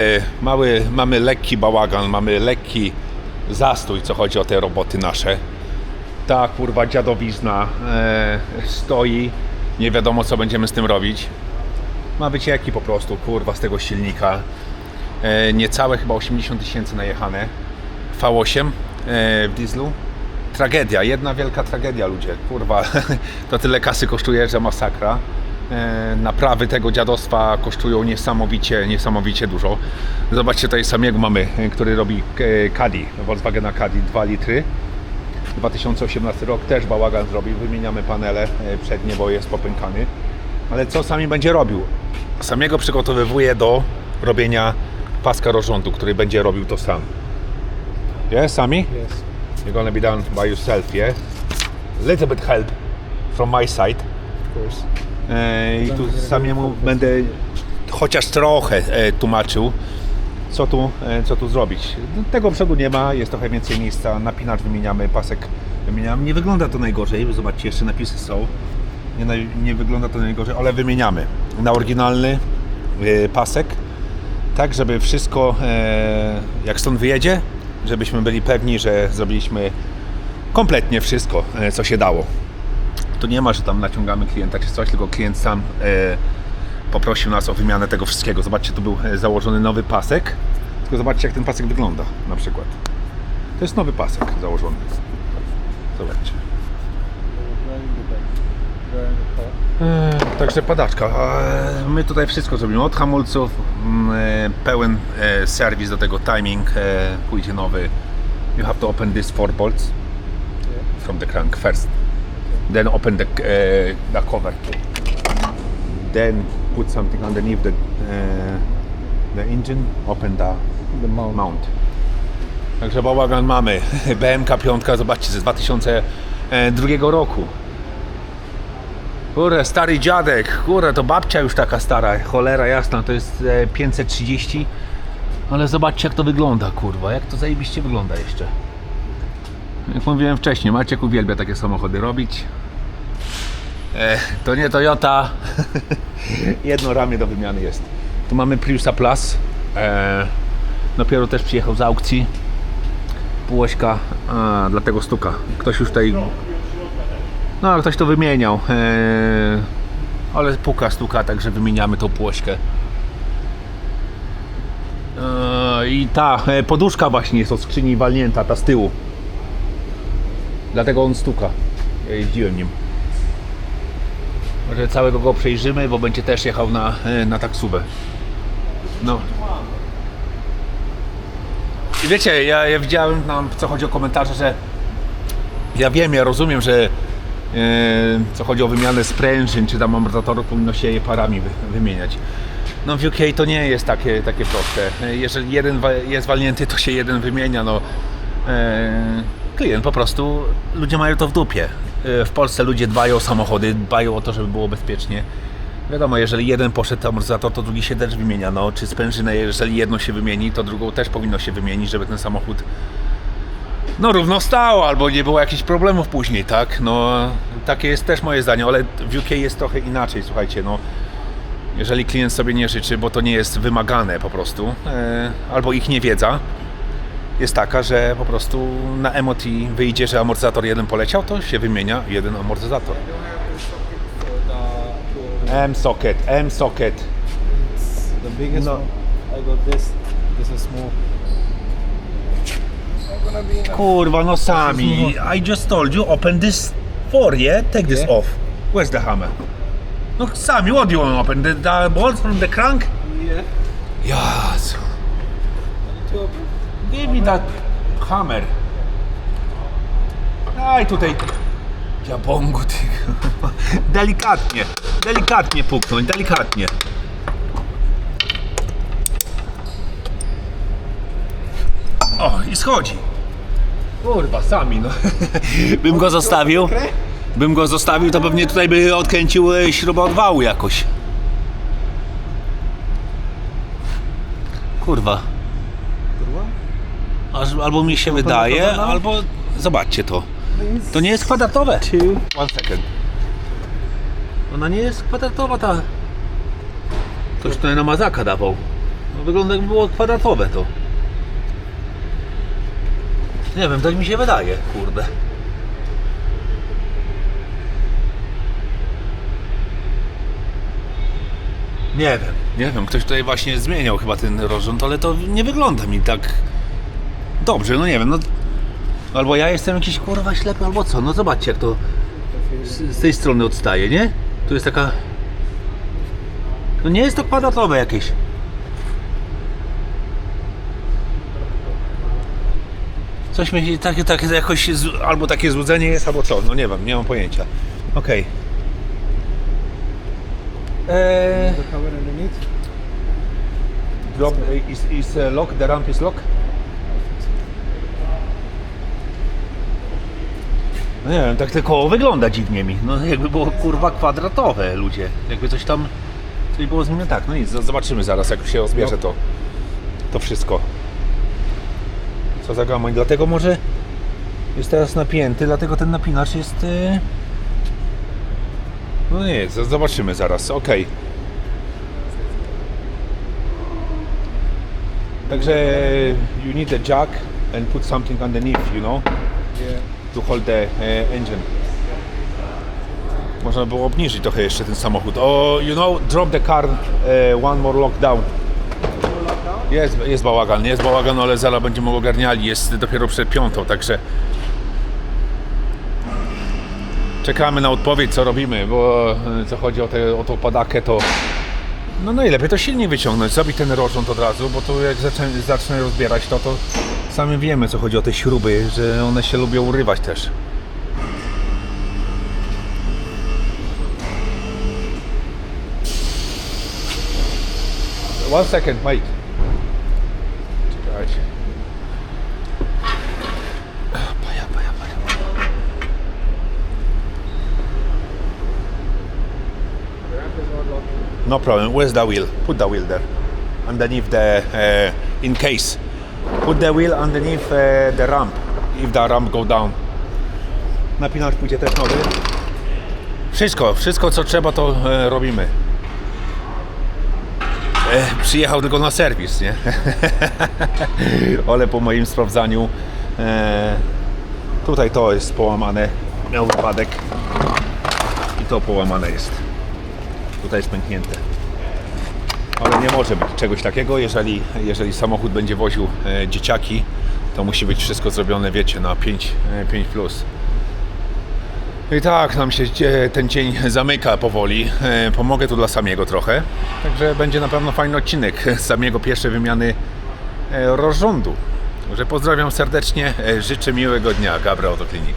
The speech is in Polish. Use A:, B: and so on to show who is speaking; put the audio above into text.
A: E, Mały, mamy lekki bałagan, mamy lekki zastój, co chodzi o te roboty nasze. Ta kurwa dziadowizna e, stoi, nie wiadomo co będziemy z tym robić. Ma wycieki po prostu, kurwa, z tego silnika. E, niecałe chyba 80 tysięcy najechane. V8 e, w dieslu. Tragedia, jedna wielka tragedia ludzie, kurwa, to tyle kasy kosztuje, że masakra. E, Naprawy tego dziadostwa kosztują niesamowicie, niesamowicie dużo. Zobaczcie tutaj samego mamy, e, który robi e, Caddy, Volkswagena Caddy 2 litry. 2018 rok też bałagan zrobił, wymieniamy panele e, przednie, bo jest popękany. Ale co sami będzie robił? Samego przygotowywuje do robienia paska rozrządu, który będzie robił to sam. Yes, Sami?
B: Yes.
A: You're gonna be done by yourself, yeah? Little bit help from my side.
B: Of course.
A: I tu samiemu będę chociaż trochę e, tłumaczył, co tu, e, co tu zrobić. Tego przodu nie ma, jest trochę więcej miejsca, napinacz wymieniamy, pasek wymieniamy. Nie wygląda to najgorzej, zobaczcie, jeszcze napisy są. Nie, nie wygląda to najgorzej, ale wymieniamy na oryginalny e, pasek, tak żeby wszystko, jak stąd wyjedzie, żebyśmy byli pewni, że zrobiliśmy kompletnie wszystko, co się dało to nie ma, że tam naciągamy klienta czy coś, tylko klient sam e, poprosił nas o wymianę tego wszystkiego. Zobaczcie, tu był e, założony nowy pasek. Tylko zobaczcie, jak ten pasek wygląda na przykład. To jest nowy pasek założony. Zobaczcie. E, także padaczka. My tutaj wszystko zrobimy. Od hamulców, mm, pełen serwis do tego, timing, pójdzie nowy. You have to open this four bolts from the crank first. Then open the, uh, the cover. Then put something underneath the, uh, the engine. Open the
B: The mount.
A: mount. Także bałagan mamy. BMK 5, zobaczcie, z 2002 roku. Kurde, stary dziadek, kurde, to babcia już taka stara, cholera jasna, to jest e, 530. Ale zobaczcie jak to wygląda, kurwa, jak to zajebiście wygląda jeszcze. Jak mówiłem wcześniej, Maciek uwielbia takie samochody robić. E, to nie Toyota. Jedno ramię do wymiany jest. Tu mamy Priusa Plus. E, dopiero też przyjechał z aukcji. Półośka, a, dlatego stuka. Ktoś już tutaj. No, ktoś to wymieniał. E, ale puka, stuka, także wymieniamy tą półośkę. E, I ta poduszka właśnie jest od skrzyni walnięta, ta z tyłu. Dlatego on stuka. Ja jeździłem nim. Może całego go przejrzymy, bo będzie też jechał na, e, na taksówę. No. I wiecie, ja, ja widziałem tam, co chodzi o komentarze, że ja wiem, ja rozumiem, że e, co chodzi o wymianę sprężyn, czy tam amortyzatorów, powinno się je parami wy, wymieniać. No w UK to nie jest takie, takie proste. E, Jeżeli jeden jest walnięty, to się jeden wymienia. No, klient po prostu, ludzie mają to w dupie. E, w Polsce ludzie dbają o samochody, dbają o to, żeby było bezpiecznie. Wiadomo, jeżeli jeden poszedł amortyzator, to drugi się też wymienia. No, czy sprężynę, jeżeli jedno się wymieni, to drugą też powinno się wymienić, żeby ten samochód no równo stał, albo nie było jakichś problemów później, tak? No, takie jest też moje zdanie, ale w UK jest trochę inaczej, słuchajcie, no. Jeżeli klient sobie nie życzy, bo to nie jest wymagane po prostu, e, albo ich niewiedza jest taka, że po prostu na MOT wyjdzie, że amortyzator jeden poleciał, to się wymienia jeden amortyzator. M-socket, M-socket.
B: the biggest
A: No.
B: one, I got this. This is small.
A: Kurwa, no sami. I just told you, open this for, yeah? Take this
B: Yeah.
A: off. Where's the hammer? No sami, what do you want to open? The, the bolt from the crank?
B: Yeah.
A: Yes. Give me that hammer. Daj tutaj. Jabongu ty. Delikatnie. Delikatnie puknąć, delikatnie. O, i schodzi. Kurwa, sami no. Bym go zostawił. Bym go zostawił, to pewnie tutaj by odkręcił e, śrubę od wału jakoś. Kurwa. Albo mi się wydaje,
B: kwadratowe, no?
A: albo zobaczcie to. To nie jest kwadratowe. One second. Ona nie jest kwadratowa ta. Ktoś tutaj na mazaka dawał. No, wygląda jakby było kwadratowe to. Nie wiem, tak mi się wydaje, kurde. Nie wiem, nie wiem, ktoś tutaj właśnie zmieniał chyba ten rozrząd, ale to nie wygląda mi tak dobrze, no nie wiem, no albo ja jestem jakiś kurwa ślepy, albo co, no zobaczcie jak to z, z tej strony odstaje, nie? Tu jest taka, no nie jest to kwadratowe jakieś. Coś mi takie, takie jakoś, z- albo takie złudzenie jest, albo co, no nie wiem, nie mam pojęcia. Okej. Eee...
B: Cover underneath.
A: Drop is, is uh, lock, the ramp is lock. No nie wiem, tak tylko wygląda dziwnie mi. No jakby było kurwa kwadratowe ludzie. Jakby coś tam coś było z nim nie tak. No nic, z- zobaczymy zaraz jak się rozbierze to to wszystko. Co za gamoń. Dlatego może jest teraz napięty, dlatego ten napinacz jest y... No nie, z- zobaczymy zaraz. Okej. Także you need a jack and put something underneath, you know,
B: Yeah.
A: To hold the uh, engine. Można było obniżyć trochę jeszcze ten samochód. O, you know, drop the car uh, one more lockdown. Jest, jest bałagan, jest bałagan, ale zaraz będziemy ogarniali. Jest dopiero przed piątą, także czekamy na odpowiedź, co robimy, bo e, co chodzi o, te, o tą padakę, to no najlepiej to silnie wyciągnąć, zrobić ten rozrząd od razu, bo to jak zacznę, zacznę rozbierać to, to sami wiemy co chodzi o te śruby, że one się lubią urywać też. One second, wait. Czekajcie. No problem. Where's the wheel? Put the wheel there. Underneath the, uh, in case. Put the wheel underneath uh, the ramp. If the ramp go down. Napinacz pójdzie też nowy. Wszystko, wszystko co trzeba to e, robimy. E, przyjechał tylko na serwis, nie? Ale po moim sprawdzaniu e, tutaj to jest połamane. Miał wypadek. I to połamane jest. Tutaj jest pęknięte. Ale nie może być czegoś takiego, jeżeli, jeżeli samochód będzie woził e, dzieciaki, to musi być wszystko zrobione, wiecie, na 5, e, 5 plus. I tak nam się dzie- ten dzień zamyka powoli. E, Pomogę tu dla samiego trochę. Także będzie na pewno fajny odcinek z samiego pierwszej wymiany e, rozrządu. Także pozdrawiam serdecznie, e, życzę miłego dnia. Gabra Autoklinik.